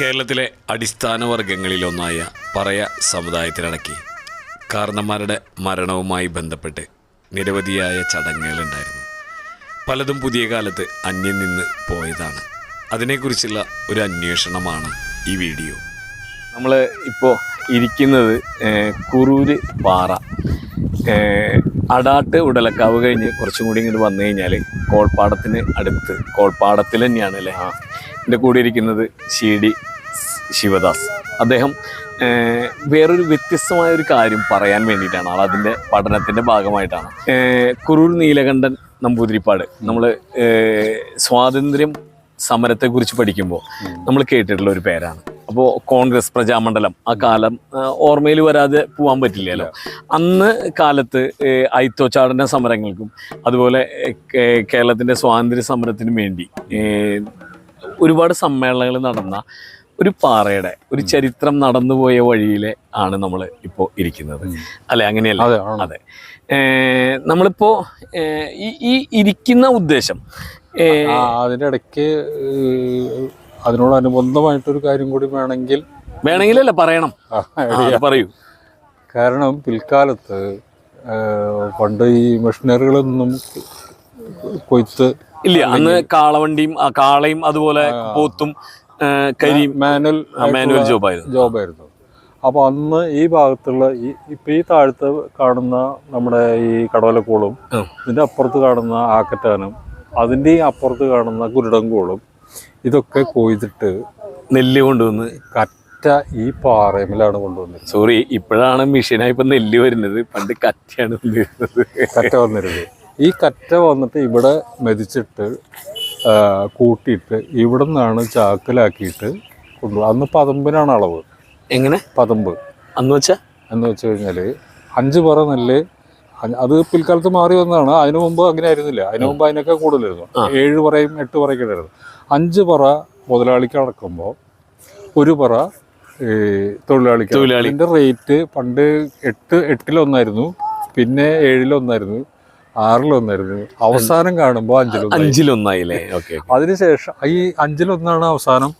കേരളത്തിലെ അടിസ്ഥാന വർഗങ്ങളിലൊന്നായ പറയ സമുദായത്തിലടക്കി കാരണന്മാരുടെ മരണവുമായി ബന്ധപ്പെട്ട് നിരവധിയായ ചടങ്ങുകളുണ്ടായിരുന്നു. പലതും പുതിയ കാലത്ത് അന്യം നിന്ന് പോയതാണ്. അതിനെക്കുറിച്ചുള്ള ഒരു അന്വേഷണമാണ് ഈ വീഡിയോ. നമ്മൾ ഇപ്പോൾ ഇരിക്കുന്നത് കുറൂര് പാറ. അടാട്ട് ഉടലക്കാവ് കഴിഞ്ഞ് കുറച്ചും കൂടി ഇങ്ങോട്ട് വന്നു കഴിഞ്ഞാൽ കോൾപ്പാടത്തിന് അടുത്ത് കോൾപ്പാടത്തിൽ തന്നെയാണ് അല്ലേ? എന്റെ കൂടെ ഇരിക്കുന്നത് ശിടി ശിവദാസ്. അദ്ദേഹം വേറൊരു വ്യത്യസ്തമായ ഒരു കാര്യം പറയാൻ വേണ്ടിയിട്ടാണ്. ആൾ അതിന്റെ പഠനത്തിന്റെ ഭാഗമായിട്ടാണ്. കുറൂർ നീലകണ്ഠൻ നമ്പൂതിരിപ്പാട്. നമ്മൾ സ്വാതന്ത്ര്യം സമരത്തെക്കുറിച്ച് പഠിക്കുമ്പോൾ നമ്മൾ കേട്ടിട്ടുള്ള ഒരു പേരാണ്. അപ്പോൾ കോൺഗ്രസ് പ്രജാമണ്ഡലം ആ കാലം ഓർമ്മയിൽ വരാതെ പോകാൻ പറ്റില്ലല്ലോ. അന്ന് കാലത്ത് ഐത്തോച്ചാടന സമരങ്ങൾക്കും അതുപോലെ കേരളത്തിന്റെ സ്വാതന്ത്ര്യ സമരത്തിനും വേണ്ടി ഒരുപാട് സമ്മേളനങ്ങൾ നടന്ന ഒരു പാറയുടെ ഒരു ചരിത്രം നടന്നുപോയ വഴിയിലെ ആണ് നമ്മൾ ഇപ്പോൾ ഇരിക്കുന്നത്. അല്ലെ? അങ്ങനെയല്ല? അതെ നമ്മളിപ്പോൾ ഈ ഇരിക്കുന്ന ഉദ്ദേശം അതിന്റെ ഇടയ്ക്ക് അതിനോട് അതിനോടനുബന്ധമായിട്ടൊരു കാര്യം കൂടി വേണമെങ്കിൽ വേണമെങ്കിലല്ല പറയണം. പറയൂ. കാരണം പിൽക്കാലത്ത് പണ്ട് ഈ മെഷീനറികളൊന്നും കൊയ്ത്ത് ഇല്ല അന്ന് കാളവണ്ടിയും കാളയും അതുപോലെ പോത്തും കരിയും മാനുവൽ മാനുവൽ ജോബായിരുന്നു. ജോബായിരുന്നു. അപ്പോൾ അന്ന് ഈ ഭാഗത്തുള്ള ഈ ഇപ്പം ഈ താഴത്ത് കാണുന്ന നമ്മുടെ ഈ കടവലക്കോളും. ഇതിന്റെ അപ്പുറത്ത് കാണുന്ന ആക്കറ്റാനും അതിന്റെ ഈ അപ്പുറത്ത് കാണുന്ന കുരുടങ്കോളും ഇതൊക്കെ കൊയ്തിട്ട് നെല്ല് കൊണ്ടുവന്ന് കറ്റ ഈ പാറയിലാണ് കൊണ്ടുവന്നത് സോറി ഇപ്പോഴാണ് മെഷീനായി ഇപ്പൊ നെല്ല് വരുന്നത്. പണ്ട് കറ്റയാണ് വരുന്നത് കറ്റ വന്നിരുന്നത്. ഈ കറ്റ വന്നിട്ട് ഇവിടെ മെതിച്ചിട്ട് കൂട്ടിയിട്ട് ഇവിടെ നിന്നാണ് ചാക്കിലാക്കിയിട്ട് കൊണ്ടുപോകും അന്ന് പതമ്പിനാണ് അളവ്. എങ്ങനെ? പതമ്പ്. അന്ന് വെച്ചാൽ എന്ന് വെച്ച് കഴിഞ്ഞാൽ അഞ്ച് പറ നെല്ല് അത് പിൽക്കാലത്ത് മാറി വന്നതാണ്. അതിനു മുമ്പ് അങ്ങനെ ആയിരുന്നില്ല. അതിനു മുമ്പ് അതിനൊക്കെ കൂടുതലായിരുന്നു. ഏഴ് പറയും എട്ട് പറയൊക്കെ ഉണ്ടായിരുന്നു. അഞ്ച് പറ മുതലാളിക്ക് അടക്കുമ്പോൾ ഒരു പറ ഈ തൊഴിലാളിക്ക് തൊഴിലാളി. റേറ്റ് പണ്ട് എട്ട് എട്ടിലൊന്നായിരുന്നു. പിന്നെ ഏഴിലൊന്നായിരുന്നു. ആറിലൊന്നായിരുന്നു. അവസാനം കാണുമ്പോൾ അഞ്ചിലൊന്നായി. അഞ്ചിലൊന്നായില്ലേ? ഓക്കെ അതിനുശേഷം ഈ അഞ്ചിലൊന്നാണ് അവസാനം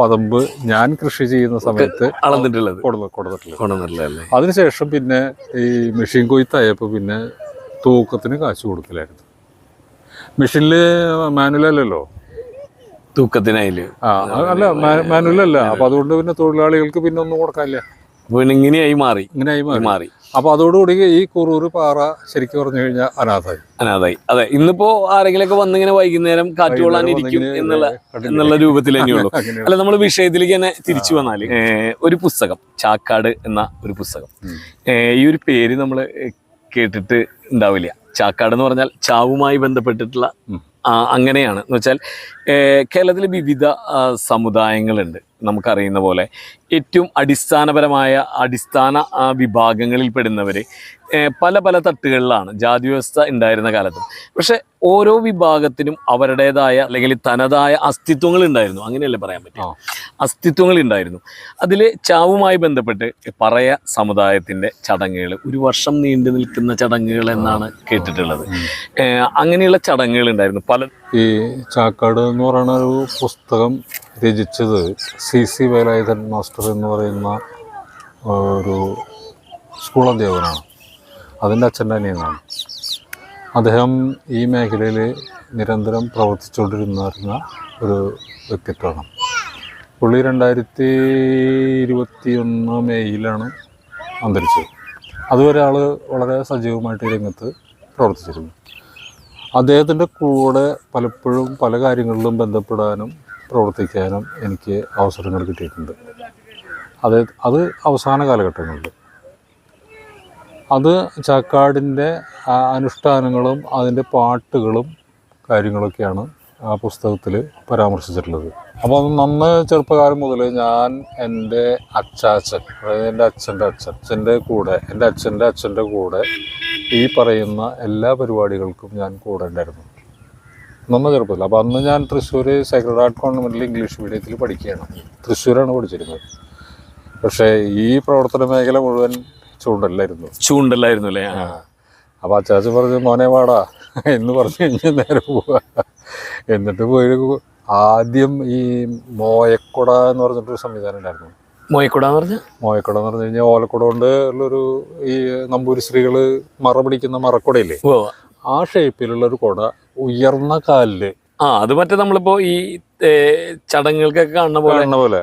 പതമ്പ് ഞാൻ കൃഷി ചെയ്യുന്ന സമയത്ത് അളന്നിട്ടുള്ളത്. അതിനുശേഷം പിന്നെ ഈ മെഷീൻ കൊയ്ത്തായപ്പോൾ പിന്നെ തൂക്കത്തിന് കാശ് കൊടുക്കലായിരുന്നു. മെഷീനിൽ മാനുവലല്ലല്ലോ? തൂക്കത്തിനായിൽ. ആ അല്ല മാനുവലല്ല. അപ്പൊ അതുകൊണ്ട് പിന്നെ തൊഴിലാളികൾക്ക് പിന്നെ ഒന്നും കൊടുക്കാനില്ല. ഇങ്ങനെയായി മാറി. ഇങ്ങനെയായി മാറി. മാറി അപ്പൊ അതോടുകൂടി ഈ കുറൂർ പാറ ശരിക്കും പറഞ്ഞു കഴിഞ്ഞാൽ അനാഥായി അനാഥായി അതെ ഇന്നിപ്പോ ആരെങ്കിലും ആരെങ്കിലൊക്കെ വന്നിങ്ങനെ വൈകുന്നേരം കാറ്റ് കൊള്ളാനിരിക്കും എന്നുള്ള എന്നുള്ള രൂപത്തിൽ തന്നെയുള്ളൂ. അല്ല നമ്മൾ വിഷയത്തിലേക്ക് തന്നെ തിരിച്ചു വന്നാൽ ഒരു പുസ്തകം ചാക്കാട് എന്ന ഒരു പുസ്തകം. ഈ ഒരു പേര് നമ്മൾ കേട്ടിട്ട് ഉണ്ടാവില്ല. ചാക്കാട് എന്ന് പറഞ്ഞാൽ ചാവുമായി ബന്ധപ്പെട്ടിട്ടുള്ള അങ്ങനെയാണ്. എന്ന് വെച്ചാൽ കേരളത്തിൽ വിവിധ സമുദായങ്ങളുണ്ട്. നമുക്കറിയുന്ന പോലെ ഏറ്റവും അടിസ്ഥാനപരമായ അടിസ്ഥാന വിഭാഗങ്ങളിൽ പെടുന്നവർ പല പല തട്ടുകളിലാണ് ജാതി വ്യവസ്ഥ ഉണ്ടായിരുന്ന കാലത്ത്. പക്ഷെ ഓരോ വിഭാഗത്തിനും അവരുടേതായ അല്ലെങ്കിൽ തനതായ അസ്തിത്വങ്ങൾ ഉണ്ടായിരുന്നു. അങ്ങനെയല്ലേ പറയാൻ പറ്റും അസ്തിത്വങ്ങൾ ഉണ്ടായിരുന്നു. അതിൽ ചാവുമായി ബന്ധപ്പെട്ട് പറയ സമുദായത്തിന്റെ ചടങ്ങുകൾ ഒരു വർഷം നീണ്ടു നിൽക്കുന്ന ചടങ്ങുകൾ എന്നാണ് കേട്ടിട്ടുള്ളത്. അങ്ങനെയുള്ള ചടങ്ങുകൾ ഉണ്ടായിരുന്നു. പല ഈ ചാക്കാട് എന്ന് പറയുന്ന ഒരു പുസ്തകം രചിച്ചത് സി സി വേലായുധൻ മാസ്റ്റർ എന്ന് പറയുന്ന ഒരു സ്കൂൾ അധ്യാപകനാണ്. അതിന്റെ അച്ഛൻ തന്നെയെന്നാണ് അദ്ദേഹം ഈ മേഖലയിൽ നിരന്തരം പ്രവർത്തിച്ചുകൊണ്ടിരുന്ന ഒരു വ്യക്തിത്വമാണ്. പുള്ളി രണ്ടായിരത്തി ഇരുപത്തി ഒന്ന് മെയ്യിലാണ് അന്തരിച്ചത്. അതുവരെ ആൾ വളരെ സജീവമായിട്ട് രംഗത്ത് പ്രവർത്തിച്ചിരുന്നു. അദ്ദേഹത്തിന്റെ കൂടെ പലപ്പോഴും പല കാര്യങ്ങളിലും ബന്ധപ്പെടാനും പ്രവർത്തിക്കാനും എനിക്ക് അവസരങ്ങൾ കിട്ടിയിട്ടുണ്ട്. അത് അത് അവസാന കാലഘട്ടങ്ങളിൽ. അത് ചാക്കാടിന്റെ അനുഷ്ഠാനങ്ങളും അതിന്റെ പാട്ടുകളും കാര്യങ്ങളൊക്കെയാണ് ആ പുസ്തകത്തിൽ പരാമർശിച്ചിട്ടുള്ളത്. അപ്പോൾ അത് നന്ന് ചെറുപ്പകാലം മുതൽ ഞാൻ എന്റെ അച്ചാച്ചൻ അതായത് എന്റെ അച്ഛന്റെ അച്ഛൻ അച്ഛന്റെ കൂടെ എന്റെ അച്ഛന്റെ അച്ഛന്റെ കൂടെ ഈ പറയുന്ന എല്ലാ പരിപാടികൾക്കും ഞാൻ കൂടെ ഉണ്ടായിരുന്നു. നന്ന ചെറുപ്പത്തിൽ. അപ്പോൾ അന്ന് ഞാൻ തൃശ്ശൂർ സൈക്രഡ് ആർട്ട് കോൺവെന്റിൽ ഇംഗ്ലീഷ് മീഡിയത്തിൽ പഠിക്കുകയാണ്. തൃശ്ശൂരാണ് പഠിച്ചിരുന്നത്. പക്ഷേ ഈ പ്രവർത്തന മേഖല മുഴുവൻ ചൂണ്ടല്ലായിരുന്നു. ചൂണ്ടല്ലായിരുന്നു അല്ലേ? ആ. അപ്പോൾ അച്ചാച്ചൻ പറഞ്ഞു മോനെ വാടാ. എന്ന് പറഞ്ഞു കഴിഞ്ഞാൽ നേരെ പോവാ. എന്നിട്ട് പോയി. ആദ്യം ഈ മോയക്കുട എന്ന് പറഞ്ഞിട്ടൊരു സംവിധാനം ഉണ്ടായിരുന്നു. മോയക്കുട എന്ന് പറഞ്ഞ? മോയക്കുട എന്ന് പറഞ്ഞു കഴിഞ്ഞാൽ ഓലക്കുട കൊണ്ട് ഉള്ളൊരു ഈ നമ്പൂരി സ്ത്രീകൾ മറ പിടിക്കുന്ന മറക്കുടയില്ലേ ആ ഷേപ്പിലുള്ള ഒരു കുട ഉയർന്ന കാലിൽ ആ അത് മറ്റേ നമ്മളിപ്പോ ഈ ചടങ്ങുകൾക്കൊക്കെ കാണുന്ന പോലെ കാണുന്ന പോലെ.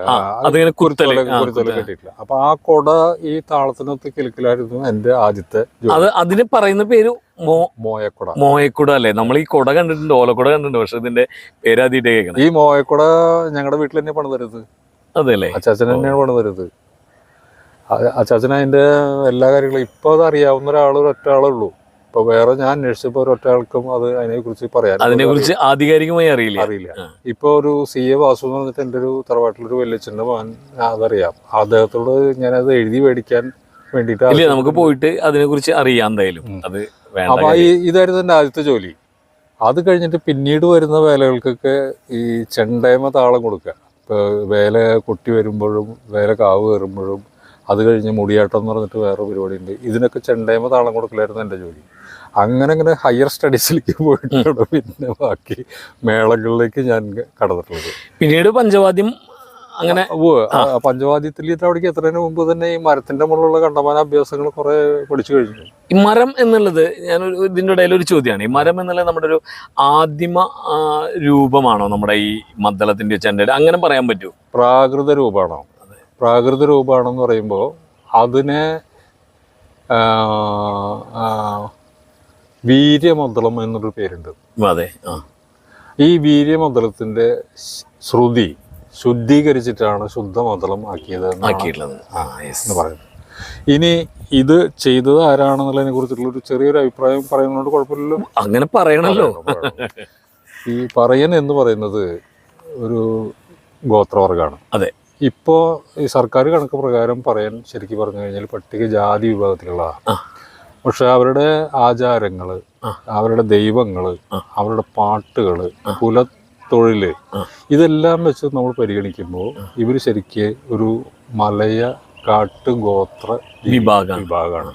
അതിങ്ങനെ കുരുത്തോല കെട്ടിയിട്ടില്ല. അപ്പൊ ആ കൊട ഈ താളത്തിനൊത്ത് കിലുക്കിലായിരുന്നു എന്റെ ആദ്യത്തെ. അത് അതിന് പറയുന്ന പേര് മോയക്കുട. മോയക്കുട അല്ലേ? നമ്മൾ ഈ കുട കണ്ടിട്ടുണ്ട് ഓലക്കുട കണ്ടിട്ടുണ്ട് പക്ഷെ ഇതിന്റെ പേര് ആദ്യമായിട്ട് കേൾക്കണം. ഈ മോയക്കുട ഞങ്ങളുടെ വീട്ടിൽ തന്നെ പണി തരുത് അതെ അല്ലേ? അച്ചാച്ചൻ തന്നെയാണ് പണി തരുത് അച്ചാച്ചൻ അതിന്റെ എല്ലാ കാര്യങ്ങളും ഇപ്പൊ അത് അറിയാവുന്ന ഒരാൾ ഒറ്റ ആളേ ഉള്ളൂ. ഇപ്പൊ വേറെ ഞാൻ അന്വേഷിച്ചപ്പോ ഒരൊറ്റകൾക്കും അത് അതിനെക്കുറിച്ച് പറയാൻ അതിനെ കുറിച്ച് ആധികാരികമായി അറിയില്ല. അറിയില്ല. ഇപ്പൊ ഒരു സി എ വാസു എന്ന് പറഞ്ഞിട്ട് എന്റെ ഒരു തറവാട്ടിലൊരു വല്യച്ഛന്റെ മകൻ അതറിയാം. അദ്ദേഹത്തോട് ഞാനത് എഴുതി മേടിക്കാൻ വേണ്ടിയിട്ട് നമുക്ക് പോയിട്ട് അതിനെക്കുറിച്ച് അറിയാം എന്തായാലും. അത് അപ്പൊ ഇതായിരുന്നു എന്റെ ആദ്യത്തെ ജോലി. അത് കഴിഞ്ഞിട്ട് പിന്നീട് വരുന്ന വേലകൾക്കൊക്കെ ഈ ചെണ്ടയമ താളം കൊടുക്കുക. ഇപ്പോൾ വേല കൊട്ടി വരുമ്പോഴും വേല കാവ് കയറുമ്പോഴും അത് കഴിഞ്ഞ് മുടിയാട്ടം എന്ന് പറഞ്ഞിട്ട് വേറെ പരിപാടിയുണ്ട്. ഇതിനൊക്കെ ചെണ്ടയമ താളം കൊടുക്കലായിരുന്നു എന്റെ ജോലി. അങ്ങനെ അങ്ങനെ ഹയർ സ്റ്റഡീസിലേക്ക് പോയിട്ടാണ് പിന്നെ ബാക്കി മേളകളിലേക്ക് ഞാൻ കടന്നിട്ടുള്ളത്. പിന്നീട് പഞ്ചവാദ്യം അങ്ങനെ പഞ്ചവാദ്യത്തിൽ അവിടേക്ക് എത്രയും മുമ്പ് തന്നെ ഈ മരത്തിന്റെ മുകളിലുള്ള കണ്ടമാന അഭ്യാസങ്ങൾ കുറെ പഠിച്ചു കഴിഞ്ഞു. ഈ മരം എന്നുള്ളത് ഞാൻ ഇതിന്റെ ഇടയിൽ ഒരു ചോദ്യമാണ്. ഈ മരം എന്നുള്ളത് നമ്മുടെ ഒരു ആദിമ രൂപമാണോ നമ്മുടെ ഈ മദ്ദളത്തിന്റെ ചെണ്ട അങ്ങനെ പറയാൻ പറ്റൂ പ്രാകൃത രൂപമാണോ? പ്രാകൃത രൂപമാണെന്ന് പറയുമ്പോൾ അതിനെ ആ, എന്നൊരു പേരുണ്ട്. അതെ ഈ വീര്യമന്ദളത്തിന്റെ ശ്രുതി ശുദ്ധീകരിച്ചിട്ടാണ് ശുദ്ധമദളം ആക്കിയത് ആക്കിയിട്ടുള്ളത്. എന്ന് പറയുന്നത്. ഇനി ഇത് ചെയ്തത് ആരാണെന്നുള്ളതിനെ കുറിച്ചുള്ള ഒരു ചെറിയൊരു അഭിപ്രായം പറയുന്നതുകൊണ്ട് കുഴപ്പമില്ലല്ലോ. അങ്ങനെ പറയണല്ലോ. ഈ പറയൻ എന്ന് പറയുന്നത് ഒരു ഗോത്രവർഗമാണ് അതെ. ഇപ്പോ ഈ സർക്കാർ കണക്ക് പ്രകാരം പറയാൻ ശരിക്കും പറഞ്ഞു കഴിഞ്ഞാൽ പട്ടികജാതി വിഭാഗത്തിലുള്ളതാണ് ആ. പക്ഷെ അവരുടെ ആചാരങ്ങൾ അവരുടെ ദൈവങ്ങൾ അവരുടെ പാട്ടുകൾ കുലത്തൊഴിൽ ആ. ഇതെല്ലാം വെച്ച് നമ്മൾ പരിഗണിക്കുമ്പോൾ ഇവർ ശരിക്ക് ഒരു മലയ കാട്ട് ഗോത്ര വിഭാഗം വിഭാഗമാണ്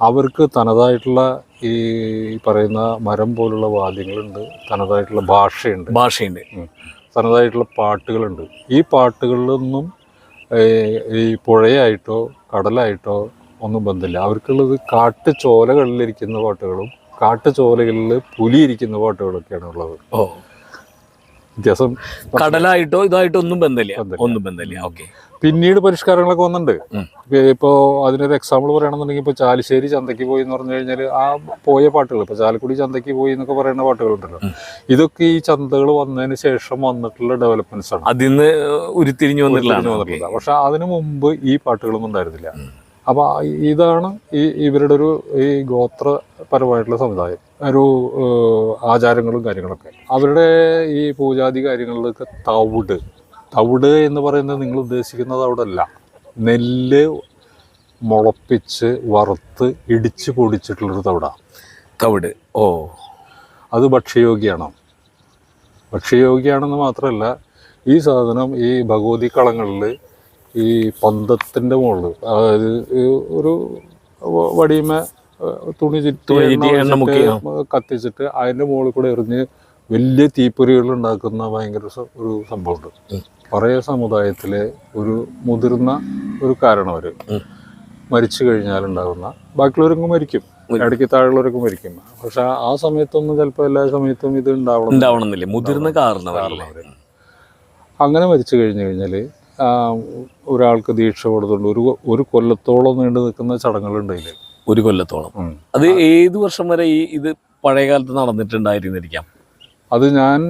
അവർക്ക് തനതായിട്ടുള്ള ഈ പറയുന്ന മരം പോലുള്ള വാദ്യങ്ങളുണ്ട് തനതായിട്ടുള്ള ഭാഷയുണ്ട്. ഭാഷയുണ്ട്. തനതായിട്ടുള്ള പാട്ടുകളുണ്ട്. ഈ പാട്ടുകളിലൊന്നും ഈ പുഴയായിട്ടോ കടലായിട്ടോ ഒന്നും ബന്ധമില്ല അവർക്കുള്ളത് കാട്ടു ചോലകളിലിരിക്കുന്ന പാട്ടുകളും കാട്ടു ചോലകളിൽ പുലി ഇരിക്കുന്ന പാട്ടുകളൊക്കെയാണ് ഉള്ളത്. ഓ. വ്യത്യാസം കടലായിട്ടോ ഇതായിട്ടോ ഒന്നും ബന്ധമില്ല. ഒന്നും ബന്ധമില്ല ഓക്കെ. പിന്നീട് പരിഷ്കാരങ്ങളൊക്കെ വന്നിട്ടുണ്ട്. ഇപ്പോൾ അതിനൊരു എക്സാമ്പിൾ പറയുകയാണെന്നുണ്ടെങ്കിൽ ഇപ്പോൾ ചാലിശ്ശേരി ചന്തയ്ക്ക് പോയി എന്ന് പറഞ്ഞു കഴിഞ്ഞാൽ ആ പോയ പാട്ടുകൾ ഇപ്പോൾ ചാലക്കുടി ചന്തയ്ക്ക് പോയി എന്നൊക്കെ പറയുന്ന പാട്ടുകളുണ്ടല്ലോ. ഇതൊക്കെ ഈ ചന്തകൾ വന്നതിന് ശേഷം വന്നിട്ടുള്ള ഡെവലപ്മെന്റ്സ് ആണ്. നിന്ന് ഉരുത്തിരിഞ്ഞു വന്നിട്ടില്ല പക്ഷെ അതിനു മുമ്പ് ഈ പാട്ടുകളൊന്നും ഉണ്ടായിരുന്നില്ല. അപ്പൊ ഇതാണ് ഈ ഇവരുടെ ഒരു ഈ ഗോത്രപരമായിട്ടുള്ള സമുദായം. ഒരു ആചാരങ്ങളും കാര്യങ്ങളൊക്കെ. അവരുടെ ഈ പൂജാതി കാര്യങ്ങളിലൊക്കെ തവിട്. തവിട് എന്ന് പറയുന്നത് നിങ്ങൾ ഉദ്ദേശിക്കുന്നത് അവിടെ അല്ല നെല്ല് മുളപ്പിച്ച് വറുത്ത് ഇടിച്ച് പൊടിച്ചിട്ടുള്ളൊരു തവിടാണ് തവിട്. ഓ. അത് ഭക്ഷ്യയോഗ്യമാണ് ഭക്ഷ്യയോഗ്യമാണെന്ന് മാത്രമല്ല ഈ സാധനം ഈ ഭഗവതി കളങ്ങളിൽ ഈ പന്തത്തിന്റെ മുകളിൽ അതായത് ഒരു വടിയമ്മ വടിയുമ തുണി ചുറ്റി കത്തിച്ചിട്ട് അതിന്റെ മുകളിൽ കൂടെ എറിഞ്ഞ് വലിയ തീപ്പൊരികൾ ഉണ്ടാക്കുന്ന ഭയങ്കര ഒരു സംഭവമുണ്ട്. പറയ സമുദായത്തിലെ ഒരു മുതിർന്ന ഒരു കാരണവർ. മരിച്ചു കഴിഞ്ഞാൽ ഉണ്ടാകുന്ന ബാക്കിയുള്ളവരൊക്കെ മരിക്കും. ഇടയ്ക്ക് താഴെയുള്ളവരൊക്കെ മരിക്കും. പക്ഷെ ആ സമയത്തൊന്നും ചിലപ്പോൾ എല്ലാ സമയത്തും ഇത് ഉണ്ടാവണം. ഉണ്ടാവണമെന്നില്ല. മുതിർന്ന കാരണവരല്ലേ അങ്ങനെ മരിച്ചു കഴിഞ്ഞു കഴിഞ്ഞാൽ ഒരാൾക്ക് ദീക്ഷ കൊടുത്തുണ്ട് ഒരു ഒരു കൊല്ലത്തോളം നീണ്ടു നിൽക്കുന്ന ചടങ്ങുകളുണ്ട് അതിൽ ഒരു കൊല്ലത്തോളം. അത് ഏത് വർഷം വരെ ഈ ഇത് പഴയ കാലത്ത് നടന്നിട്ടുണ്ടായിരുന്നിരിക്കാം? അത് ഞാൻ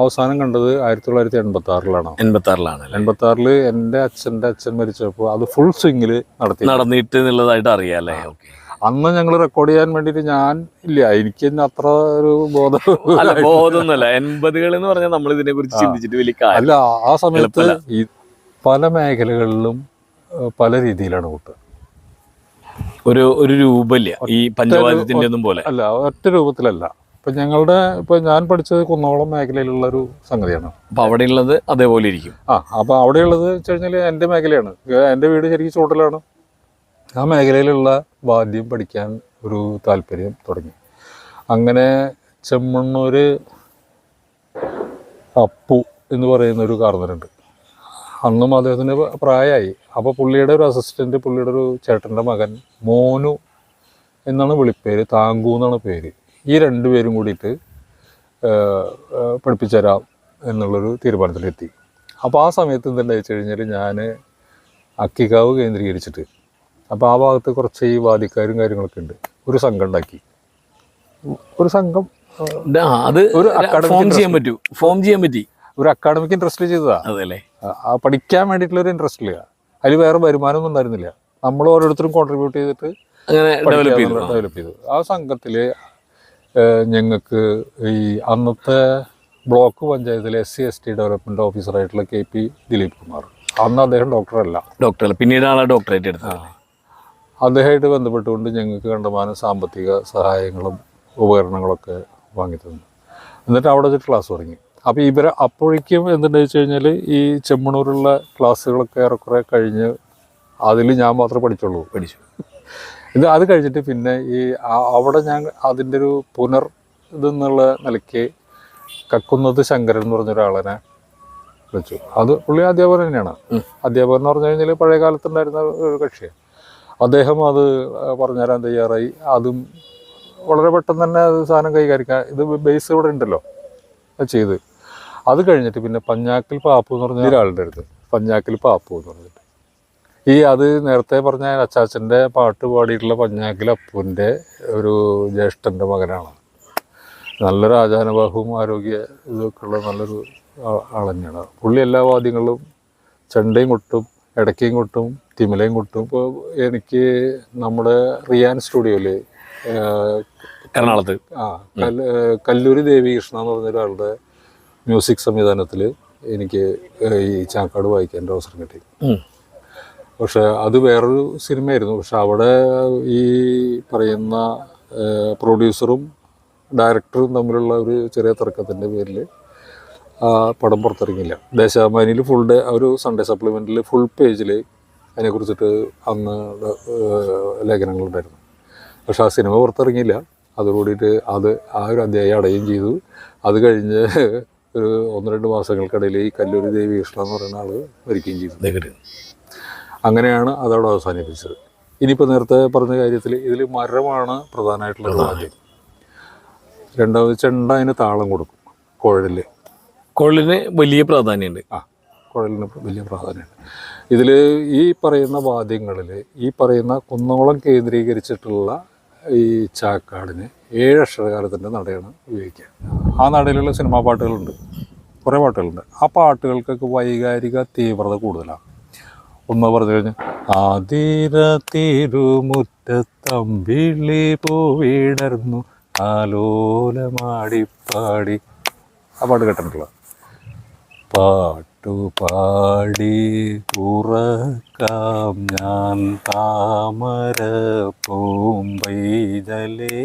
അവസാനം കണ്ടത് ആയിരത്തി തൊള്ളായിരത്തി എൺപത്തി ആറിലാണ് എൺപത്തി ആറിലാണ് എൺപത്തി ആറിൽ എന്റെ അച്ഛന്റെ അച്ഛൻ മരിച്ചപ്പോൾ അത് ഫുൾ സ്വിങ്ങിൽ നടത്തി. നടന്നിട്ട് എന്നുള്ളതായിട്ട് അറിയാം അല്ലേ? ഓക്കെ. അന്ന് ഞങ്ങൾ റെക്കോർഡ് ചെയ്യാൻ വേണ്ടിയിട്ട് ഞാൻ ഇല്ല. എനിക്ക് അത്ര ഒരു ബോധം അല്ല ബോധമൊന്നുമല്ല. എൺപതുകൾ എന്ന് പറഞ്ഞാൽ നമ്മൾ ഇതിനെ കുറിച്ച് ചിന്തിച്ചിട്ട് വലിയ അല്ല ആ സമയത്ത് പല മേഖലകളിലും പല രീതിയിലാണ് കൂട്ടുക ഒരു ഒരു രൂപമില്ല ഈ പഞ്ചവാദ്യത്തിന്റെ ഒന്നും പോലെ. അല്ല ഒറ്റ രൂപത്തിലല്ല. ഇപ്പൊ ഞങ്ങളുടെ ഇപ്പൊ ഞാൻ പഠിച്ചത് കുന്നോളം മേഖലയിലുള്ള ഒരു സംഗതിയാണ്. അപ്പൊ അവിടെയുള്ളത് അതേപോലെ ഇരിക്കും. ആ അപ്പൊ അവിടെയുള്ളത് വെച്ച് കഴിഞ്ഞാൽ എന്റെ മേഖലയാണ്. എന്റെ വീട് ശരിക്കും ചൂട്ടലാണ് ആ മേഖലയിലുള്ള വാദ്യം പഠിക്കാൻ ഒരു താല്പര്യം തുടങ്ങി. അങ്ങനെ ചെമ്മണ്ണൂർ അപ്പു എന്ന് പറയുന്ന ഒരു കാർന്നരുണ്ട്. അന്നും അദ്ദേഹത്തിന് പ്രായമായി അപ്പോൾ പുള്ളിയുടെ ഒരു അസിസ്റ്റന്റ് പുള്ളിയുടെ ഒരു ചേട്ടന്റെ മകൻ മോനു എന്നാണ് വിളിപ്പേര് താങ്കു എന്നാണ് പേര്. ഈ രണ്ടുപേരും കൂടിയിട്ട് പഠിപ്പിച്ചുതരാം ഏഹ്, പഠിപ്പിച്ചു തരാം എന്നുള്ളൊരു തീരുമാനത്തിലെത്തി. അപ്പോൾ ആ സമയത്ത് എന്താ വെച്ച് കഴിഞ്ഞാൽ ഞാൻ അക്കിക്കാവ് കേന്ദ്രീകരിച്ചിട്ട് അപ്പോൾ ആ ഭാഗത്ത് കുറച്ച് ഈ വാദിക്കാരും കാര്യങ്ങളൊക്കെ ഉണ്ട്. ഒരു സംഘം ഉണ്ടാക്കി. ഒരു സംഘം അത് ഒരു ഫോം ചെയ്യാൻ പറ്റൂ. ഫോം ചെയ്യാൻ പറ്റി. ഒരു അക്കാഡമിക് ഇൻട്രസ്റ്റ് ചെയ്തതാ. അതെ പഠിക്കാൻ വേണ്ടിയിട്ടുള്ള ഒരു ഇൻട്രസ്റ്റ് ഇല്ല. അതിൽ വേറെ വരുമാനമൊന്നും ഉണ്ടായിരുന്നില്ല. നമ്മൾ ഓരോരുത്തരും കോൺട്രിബ്യൂട്ട് ചെയ്തിട്ട് ഡെവലപ്പ് ചെയ്തു. ഡെവലപ്പ് ചെയ്തു. ആ സംഘത്തിൽ ഞങ്ങൾക്ക് ഈ അന്നത്തെ ബ്ലോക്ക് പഞ്ചായത്തിലെ S C S T development ഓഫീസറായിട്ടുള്ള K P Dileep Kumar. അന്ന് അദ്ദേഹം ഡോക്ടറല്ല ഡോക്ടർ പിന്നീടാണ് ഡോക്ടറേറ്റ് എടുത്തത്. അദ്ദേഹമായിട്ട് ബന്ധപ്പെട്ടുകൊണ്ട് ഞങ്ങൾക്ക് കണ്ടമാനം സാമ്പത്തിക സഹായങ്ങളും ഉപകരണങ്ങളൊക്കെ വാങ്ങിത്തന്നു എന്നിട്ട് അവിടെ വെച്ച് ക്ലാസ് തുടങ്ങി. അപ്പോൾ ഇവരെ അപ്പോഴേക്കും എന്തുണ്ടെന്ന് വെച്ച് കഴിഞ്ഞാൽ ഈ ചെമ്മണൂരുള്ള ക്ലാസ്സുകളൊക്കെ ഏറെക്കുറെ കഴിഞ്ഞ് അതിൽ ഞാൻ മാത്രമേ പഠിച്ചുള്ളൂ. പഠിച്ചു. ഇത് അത് കഴിഞ്ഞിട്ട് പിന്നെ ഈ അവിടെ ഞാൻ അതിന്റെ ഒരു പുനർ ഇതെന്നുള്ള നിലയ്ക്ക് കക്കുന്നത് ശങ്കരൻ എന്ന് പറഞ്ഞ ഒരാളെ വിളിച്ചു. അത് പുള്ളി അധ്യാപകൻ തന്നെയാണ്. അധ്യാപകൻ എന്ന് പറഞ്ഞു കഴിഞ്ഞാൽ പഴയ കാലത്തുണ്ടായിരുന്ന ഒരു കക്ഷിയാണ് അദ്ദേഹം അത് പറഞ്ഞുതരാൻ തയ്യാറായി. അതും വളരെ പെട്ടെന്ന് തന്നെ അത് സാധനം കൈകാര്യം. ഇത് ബേസ് ഇവിടെ ഉണ്ടല്ലോ. ചെയ്ത്. അത് കഴിഞ്ഞിട്ട് പിന്നെ പഞ്ഞാക്കൽ പാപ്പു എന്ന് പറഞ്ഞ ഒരാളുടെ അടുത്ത്. പഞ്ഞാക്കൽ പാപ്പു എന്ന് പറഞ്ഞിട്ട്. ഈ അത് നേരത്തെ പറഞ്ഞ അച്ചാച്ചന്റെ പാട്ട് പാടിയിട്ടുള്ള പഞ്ഞാക്കൽ അപ്പുവിന്റെ ഒരു ജ്യേഷ്ഠന്റെ മകനാണ്. നല്ലൊരു ആചാരബാഹവും ആരോഗ്യ ഇതൊക്കെ ഉള്ള നല്ലൊരു ആ- തന്നെയാണ്. പുള്ളി എല്ലാ വാദ്യങ്ങളിലും ചെണ്ടയും കൊട്ടും ഇടയ്ക്കയും കൊട്ടും തിമിലയും കൊട്ടും. ഇപ്പോൾ എനിക്ക് നമ്മുടെ റിയാൻ സ്റ്റുഡിയോയിൽ എറണാകുളത്ത്. ആ കല്ലൂരി ദേവികൃഷ്ണ എന്ന് പറഞ്ഞ ഒരാളുടെ മ്യൂസിക് സംവിധാനത്തിൽ എനിക്ക് ഈ ചാക്കാട് വായിക്കാൻ അവസരം കിട്ടി. പക്ഷെ അത് വേറൊരു സിനിമയായിരുന്നു. പക്ഷെ അവിടെ ഈ പറയുന്ന പ്രൊഡ്യൂസറും ഡയറക്ടറും തമ്മിലുള്ള ഒരു ചെറിയ തർക്കത്തിന്റെ പേരിൽ ആ പടം പുറത്തിറങ്ങില്ല ദേശാഭിമാനിയിൽ ഫുൾ ഡേ ഒരു സൺഡേ സപ്ലിമെന്റിൽ ഫുൾ പേജിൽ അതിനെക്കുറിച്ചിട്ട് അന്ന് ലേഖനങ്ങളുണ്ടായിരുന്നു. പക്ഷെ ആ സിനിമ പുറത്തിറങ്ങിയില്ല. അതോടുകൂടിയിട്ട് അത് ആ ഒരു അധ്യായം അടയുകയും ചെയ്തു. അത് കഴിഞ്ഞ് ഒരു ഒന്ന് രണ്ട് മാസങ്ങൾക്കിടയിൽ ഈ കല്ലൂരി ദേവി കൃഷ്ണ എന്ന് പറയുന്ന ആൾ മരിക്കുകയും ചെയ്തു. അങ്ങനെയാണ് അതവിടെ അവസാനിപ്പിച്ചത്. ഇനിയിപ്പോൾ നേരത്തെ പറഞ്ഞ കാര്യത്തിൽ ഇതിൽ മരമാണ് പ്രധാനമായിട്ടുള്ള കാര്യം വാദ്യം രണ്ടാമത് ചെണ്ട അതിന് താളം കൊടുക്കും കുഴലിൽ കുഴലിന് വലിയ പ്രാധാന്യമുണ്ട്. ആ കുഴലിന് വലിയ പ്രാധാന്യമുണ്ട്. ഇതിൽ ഈ പറയുന്ന വാദ്യങ്ങളിൽ ഈ പറയുന്ന കുന്നോളം കേന്ദ്രീകരിച്ചിട്ടുള്ള ഈ ചാക്കാടിന് ഏഴ് അക്ഷരകാലത്തിന്റെ നടയാണ് ഉപയോഗിക്കുക. ആ നടയിലുള്ള സിനിമാ പാട്ടുകളുണ്ട്. കുറേ പാട്ടുകളുണ്ട്. ആ പാട്ടുകൾക്കൊക്കെ വൈകാരിക തീവ്രത കൂടുതലാണ്. ഒന്ന് പറഞ്ഞു കഴിഞ്ഞാൽ ആതിര തിരുമുറ്റത്തമ്പിളി പൂവിടർന്നു ആലോലമാടിപ്പാടി ആ പാട്ട് കേട്ടിട്ടുള്ള പാട്ടുപാടി ഉറക്കാം ഞാൻ താമര പൂമ്പൈതലേ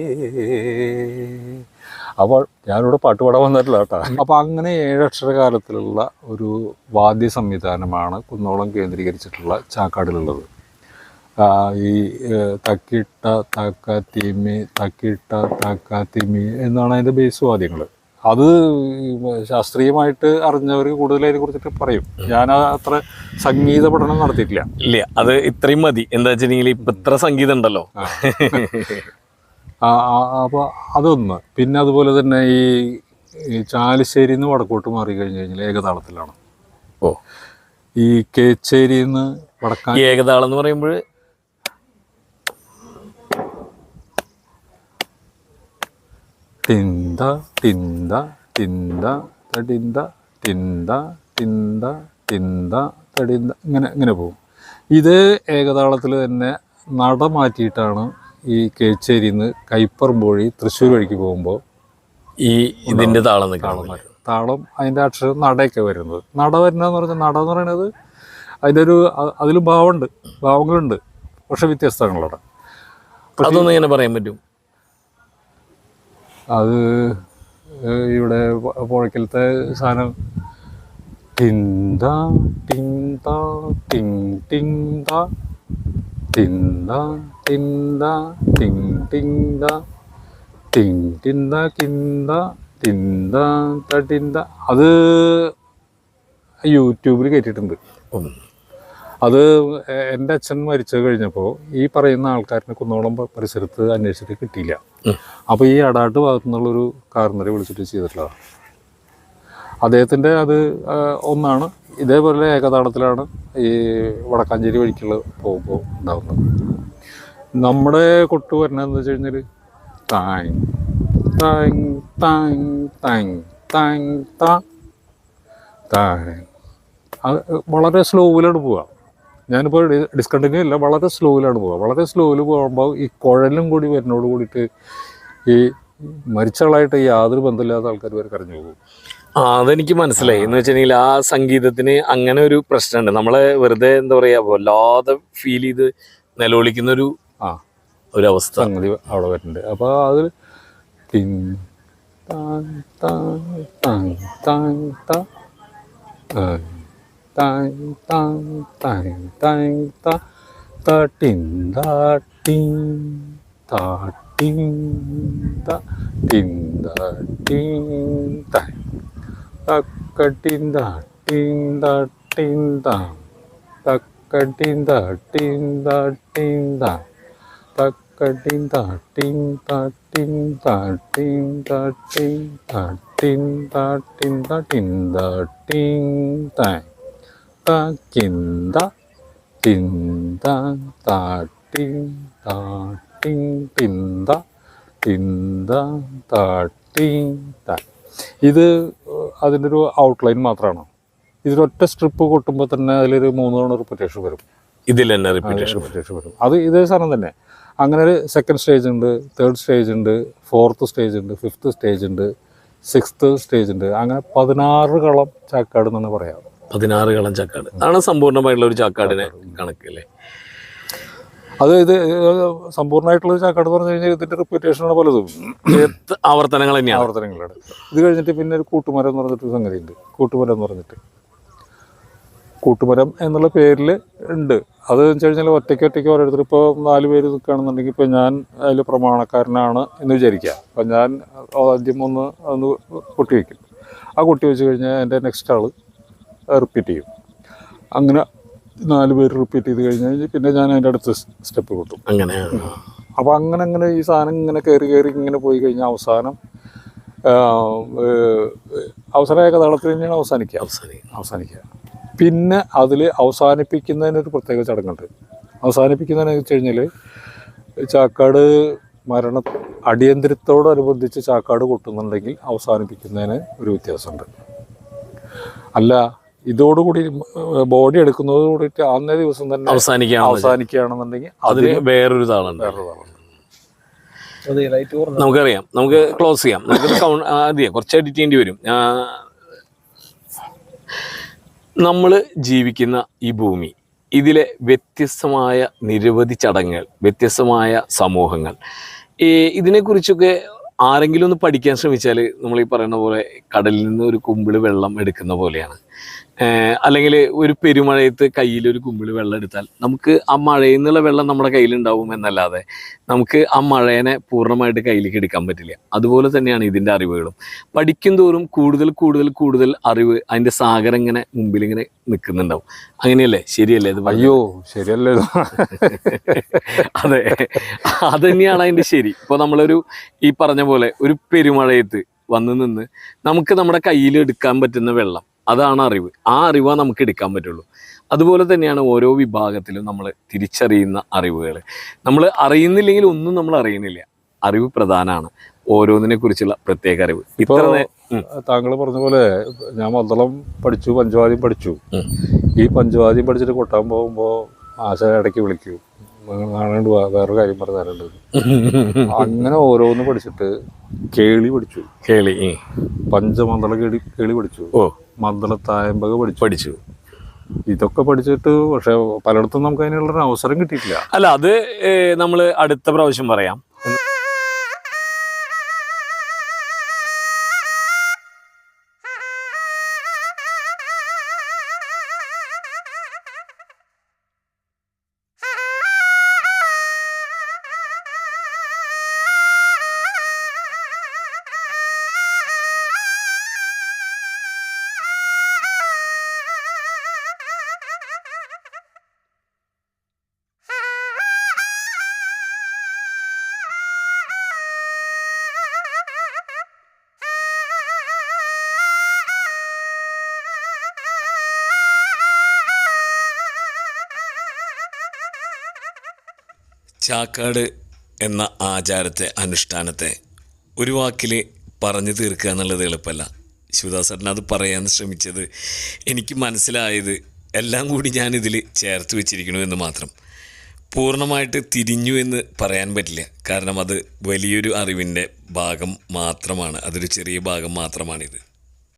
അവൾ ഞാനിവിടെ പാട്ട് പാടാൻ വന്നിട്ടില്ല കേട്ടോ. അപ്പോൾ അങ്ങനെ ഏഴക്ഷര കാലത്തിലുള്ള ഒരു വാദ്യ സംവിധാനമാണ് കുന്നോളം കേന്ദ്രീകരിച്ചിട്ടുള്ള ചാക്കാടിലുള്ളത്. ഈ തക്കിട്ട തക്കിട്ട തക്കാത്തിമി തക്കിട്ട തക്കാത്തിമി എന്നാണ് അതിന്റെ ബേസ് വാദ്യങ്ങൾ അത് ശാസ്ത്രീയമായിട്ട് അറിഞ്ഞവർ കൂടുതൽ അതിനെ കുറിച്ചിട്ട് പറയും ഞാൻ അത്ര സംഗീത പഠനം നടത്തിയിട്ടില്ല. ഇല്ല അത് ഇത്രയും മതി. എന്താ വെച്ചിട്ടുണ്ടെങ്കിൽ ഇപ്പൊ ഇത്ര സംഗീതം ഉണ്ടല്ലോ. അപ്പോൾ അതൊന്ന്. പിന്നെ അതുപോലെ തന്നെ ഈ ചാലിശ്ശേരി നിന്ന് വടക്കോട്ട് മാറി കഴിഞ്ഞ് കഴിഞ്ഞാൽ ഏകതാളത്തിലാണ്. ഓ. ഈ കേച്ചേരിന്ന് വടക്കാൻ ഏകതാളം എന്ന് പറയുമ്പോൾ ടിന്ത ടിന്ത ടിന്ത തടിന്ത ടിന്ത ടിന്ത ടിന്ത തടിന്ത ഇങ്ങനെ ഇങ്ങനെ പോകും. ഇത് ഏകതാളത്തിൽ തന്നെ നട മാറ്റിയിട്ടാണ് ഈ കേച്ചേരിയിൽ നിന്ന് കൈപ്പറമ്പ് തൃശ്ശൂർ വഴിക്ക് പോകുമ്പോൾ ഈ ഇതിന്റെ താളം കാണുന്നത്. താളം അതിന്റെ അക്ഷരം നടയൊക്കെ വരുന്നത്. നട വരുന്നതെന്ന് പറഞ്ഞാൽ നട എന്ന് പറയുന്നത് അതിന്റെ ഒരു അതിൽ ഭാവമുണ്ട് ഭാവങ്ങളുണ്ട്. പക്ഷെ വ്യത്യസ്തങ്ങളവിടെ അതൊന്നും ഇങ്ങനെ പറയാൻ പറ്റും? അത് ഇവിടെ പുഴയ്ക്കലത്തെ സാധനം. തിന്ത തിന്ത തിങ് തിങ് ത തിന്ത തിന്ത തിങ് തിങ് ത തിങ് തിന്ത കിന്ത തിന്ത തട്ടിന്ത അത് യൂട്യൂബിൽ കയറ്റിയിട്ടുണ്ട് അത് എന്റെ അച്ഛൻ മരിച്ചു കഴിഞ്ഞപ്പോൾ ഈ പറയുന്ന ആൾക്കാരിനെ കുന്നോളം പരിസരത്ത് അന്വേഷിച്ചിട്ട് കിട്ടിയില്ല. അപ്പോൾ ഈ അടാട്ട് ഭാഗത്തു നിന്നുള്ളൊരു കാർന്നരെ വിളിച്ചിട്ട് ചെയ്തിട്ടുള്ളതാണ് അദ്ദേഹത്തിന്റെ അത് ഒന്നാണ്. ഇതേപോലെ ഏകതാളത്തിലാണ് ഈ വടക്കാഞ്ചേരി വഴിക്കുള്ള പോകുമ്പോൾ ഉണ്ടാകുന്നത് നമ്മുടെ കൊട്ടു വരണതെന്ന് വെച്ച് കഴിഞ്ഞാൽ താങ് താങ് താങ് താങ് താങ് താ താങ് അത് വളരെ സ്ലോവിലാണ് പോവുക ഞാനിപ്പോൾ ഡിസ്കണ്ടിന്യൂ അല്ല വളരെ സ്ലോയിലാണ് പോവുക. വളരെ സ്ലോയിൽ പോകുമ്പോൾ ഈ കുഴലും കൂടി വരുന്നതോട് കൂടിയിട്ട് ഈ മരിച്ചകളായിട്ട് യാതൊരു ബന്ധമില്ലാത്ത ആൾക്കാർ വരെ കരഞ്ഞു പോകും. ആ അതെനിക്ക് മനസ്സിലായി. എന്ന് വെച്ചിട്ടുണ്ടെങ്കിൽ ആ സംഗീതത്തിന് അങ്ങനെ ഒരു പ്രശ്നമുണ്ട്. നമ്മളെ വെറുതെ എന്താ പറയുക വല്ലാതെ ഫീൽ ചെയ്ത് നിലവിളിക്കുന്ന ഒരു ആ. ഒരു അവസ്ഥ സംഗതി അവിടെ വരുന്നുണ്ട്. അപ്പോൾ അതിൽ ടിൻ താങ് താങ് താങ് താങ് താങ് താങ് താങ് താങ് താ താ ടിൻ താ ടിൻ താ ടിൻ താ ടിൻ താ ടിൻ താ തക്ക ടിൻ താ ടിൻ താ ടിൻ താ തക്ക ടിൻ താ ടിൻ താ ടിൻ താ തക്കട്ടിൻ താട്ടിൻ താട്ടിൻ താട്ടിൻ താട്ടിൻ താട്ടിൻ താട്ടിൻ താട്ടിൻ താട്ടിൻ തായ് താക്കിന്ത തിന്ത താട്ടി താട്ടി തിന്ത തിന്ത താട്ടി താ. ഇത് അതിന്റെ ഒരു ഔട്ട്ലൈൻ മാത്രമാണ് ഇതിലൊറ്റ സ്ട്രിപ്പ് കൊട്ടുമ്പോൾ തന്നെ അതിലൊരു മൂന്ന് തവണ റിപ്പറ്റേഷൻ വരും. ഇതിൽ തന്നെ റിപ്പീറ്റേഷൻ റിപ്പീറ്റേഷൻ വരും. അത് ഇതേ സാധനം തന്നെ. അങ്ങനെ ഒരു സെക്കൻഡ് സ്റ്റേജ് ഉണ്ട് തേർഡ് സ്റ്റേജ് ഉണ്ട് ഫോർത്ത് സ്റ്റേജ് ഉണ്ട് ഫിഫ്ത്ത് സ്റ്റേജ് ഉണ്ട് സിക്സ്ത് സ്റ്റേജ് ഉണ്ട്. അങ്ങനെ പതിനാറ് കളം ചാക്കാട് എന്നാണ് പറയാം പതിനാറ് കളം ചാക്കാട്. അതാണ് സമ്പൂർണമായിട്ടുള്ള ഒരു ചാക്കാടിനെ കണക്ക് അല്ലേ അത് ഇത് സമ്പൂർണമായിട്ടുള്ള ചാക്കാട് എന്ന് പറഞ്ഞു കഴിഞ്ഞാൽ ഇതിന്റെ റിപ്പീറ്റേഷനാണ് പലതും. ആവർത്തനങ്ങൾ തന്നെയാണ്. ആവർത്തനങ്ങളാണ് ഇത് കഴിഞ്ഞിട്ട് പിന്നെ ഒരു കൂട്ടുമരം എന്ന് പറഞ്ഞിട്ട് സംഗതി ഉണ്ട് കൂട്ടുമരം എന്ന് പറഞ്ഞിട്ട്. കൂട്ടുമരം എന്നുള്ള പേരിൽ ഉണ്ട്. അത് വെച്ച് കഴിഞ്ഞാൽ ഒറ്റയ്ക്ക് ഒറ്റയ്ക്ക് ഓരോരുത്തർ ഇപ്പോൾ നാല് പേര് നിൽക്കുകയാണെന്നുണ്ടെങ്കിൽ ഇപ്പോൾ ഞാൻ അതിൽ പ്രമാണക്കാരനാണ് എന്ന് വിചാരിക്കുക. അപ്പം ഞാൻ ആദ്യം ഒന്ന് ഒന്ന് കൊട്ടി വയ്ക്കും ആ കൊട്ടി വെച്ച് കഴിഞ്ഞാൽ എന്റെ നെക്സ്റ്റ് ആൾ റിപ്പീറ്റ് ചെയ്യും. അങ്ങനെ നാല് പേര് റിപ്പീറ്റ് ചെയ്ത് കഴിഞ്ഞ് കഴിഞ്ഞാൽ പിന്നെ ഞാൻ അതിന്റെ അടുത്ത സ്റ്റെപ്പ് കൊട്ടും അങ്ങനെ അപ്പോൾ അങ്ങനെ അങ്ങനെ ഈ സാധനം ഇങ്ങനെ കയറി കയറി ഇങ്ങനെ പോയി കഴിഞ്ഞാൽ അവസാനം ആ, തളത്തിൽ തന്നെയാണ് അവസാനിക്കുക അവസാനിക്കുക അവസാനിക്കുക പിന്നെ അതിൽ അവസാനിപ്പിക്കുന്നതിനൊരു പ്രത്യേക ചടങ്ങുണ്ട്. അവസാനിപ്പിക്കുന്നതിന് വെച്ച് കഴിഞ്ഞാൽ ചാക്കാട് മരണ അടിയന്തരത്തോടനുബന്ധിച്ച് ചാക്കാട് കൊട്ടുന്നുണ്ടെങ്കിൽ അവസാനിപ്പിക്കുന്നതിന് ഒരു വ്യത്യാസമുണ്ട്. അല്ല ഇതോടുകൂടി ബോഡി എടുക്കുന്നതോട് കൂടി അന്നേ ദിവസം തന്നെ അവസാനിക്കുക അവസാനിക്കുകയാണെന്നുണ്ടെങ്കിൽ അതിന് വേറൊരു താളുണ്ട് വേറൊരു നമുക്കറിയാം. നമുക്ക് ക്ലോസ് ചെയ്യാം. നമുക്ക് കൗണ്ട് ആദ്യം കുറച്ച് എഡിറ്റ് ചെയ്യേണ്ടി വരും. നമ്മൾ ജീവിക്കുന്ന ഈ ഭൂമി ഇതിലെ വ്യത്യസ്തമായ നിരവധി ചടങ്ങുകൾ വ്യത്യസ്തമായ സമൂഹങ്ങൾ. ഈ ഇതിനെക്കുറിച്ചൊക്കെ ആരെങ്കിലും ഒന്ന് പഠിക്കാൻ ശ്രമിച്ചാൽ നമ്മൾ ഈ പറയുന്ന പോലെ കടലിൽ നിന്ന് ഒരു കുമ്പിൾ വെള്ളം എടുക്കുന്ന പോലെയാണ്. അല്ലെങ്കിൽ ഒരു പെരുമഴയത്ത് കയ്യിൽ ഒരു കുമ്പിൾ വെള്ളം എടുത്താൽ നമുക്ക് ആ മഴയിൽ നിന്നുള്ള വെള്ളം നമ്മുടെ കയ്യിലുണ്ടാവും എന്നല്ലാതെ നമുക്ക് ആ മഴേനെ പൂർണമായിട്ട് കയ്യിലേക്ക് എടുക്കാൻ പറ്റില്ല. അതുപോലെ തന്നെയാണ് ഇതിന്റെ അറിവുകളും. പഠിക്കും തോറും കൂടുതൽ കൂടുതൽ കൂടുതൽ അറിവ് അതിന്റെ സാഗരം ഇങ്ങനെ മുമ്പിൽ ഇങ്ങനെ നിൽക്കുന്നുണ്ടാവും. അങ്ങനെയല്ലേ? ശരിയല്ലേ ഇത് അയ്യോ ശരിയല്ലേ? അതെ അത്. തന്നെയാണ് അതിന്റെ ശരി. ഇപ്പോൾ നമ്മളൊരു ഈ പറഞ്ഞ പോലെ ഒരു പെരുമഴയത്ത് വന്ന് നിന്ന് നമുക്ക് നമ്മുടെ കയ്യിൽ എടുക്കാൻ പറ്റുന്ന വെള്ളം അതാണ് അറിവ്. ആ അറിവാ നമുക്ക് എടുക്കാൻ പറ്റുള്ളൂ. അതുപോലെ തന്നെയാണ് ഓരോ വിഭാഗത്തിലും നമ്മൾ തിരിച്ചറിയുന്ന അറിവുകൾ. നമ്മൾ അറിയുന്നില്ലെങ്കിൽ ഒന്നും നമ്മൾ അറിയുന്നില്ല. അറിവ് പ്രധാനമാണ് ഓരോന്നിനെ കുറിച്ചുള്ള പ്രത്യേക അറിവ്. ഇത്ര താങ്കൾ പറഞ്ഞ പോലെ ഞാൻ മദ്ദളം പഠിച്ചു പഞ്ചവാദ്യം പഠിച്ചു. ഈ പഞ്ചവാദ്യം പഠിച്ചിട്ട് കൊട്ടാൻ പോകുമ്പോൾ ആശ ഇടയ്ക്ക് വിളിക്കൂ. കാണേണ്ട വേറൊരു കാര്യം പറഞ്ഞാലുണ്ട് അങ്ങനെ ഓരോന്ന് പഠിച്ചിട്ട് കേളി പഠിച്ചു. കേളി ഉം. പഞ്ചമണ്ഡല കേളി കേളി പഠിച്ചു. ഓ. മണ്ഡല പഠിച്ചു. പഠിച്ചു. ഇതൊക്കെ പഠിച്ചിട്ട് പക്ഷെ പലയിടത്തും നമുക്ക് അതിനുള്ളൊരു അവസരം കിട്ടിയിട്ടില്ല. അല്ല അത് നമ്മൾ അടുത്ത പ്രാവശ്യം പറയാം. ചാക്കാട് എന്ന ആചാരത്തെ അനുഷ്ഠാനത്തെ ഒരു വാക്കിൽ പറഞ്ഞു തീർക്കുക എന്നുള്ളത് എളുപ്പമല്ല. ശിവദാസേട്ടൻ അത് പറയാൻ ശ്രമിച്ചത് എനിക്ക് മനസ്സിലായത് എല്ലാം കൂടി ഞാനിതിൽ ചേർത്ത് വെച്ചിരിക്കണു എന്ന് മാത്രം. പൂർണമായിട്ട് തിരിഞ്ഞു എന്ന് പറയാൻ പറ്റില്ല. കാരണം അത് വലിയൊരു അറിവിന്റെ ഭാഗം മാത്രമാണ്. അതൊരു ചെറിയ ഭാഗം മാത്രമാണിത്.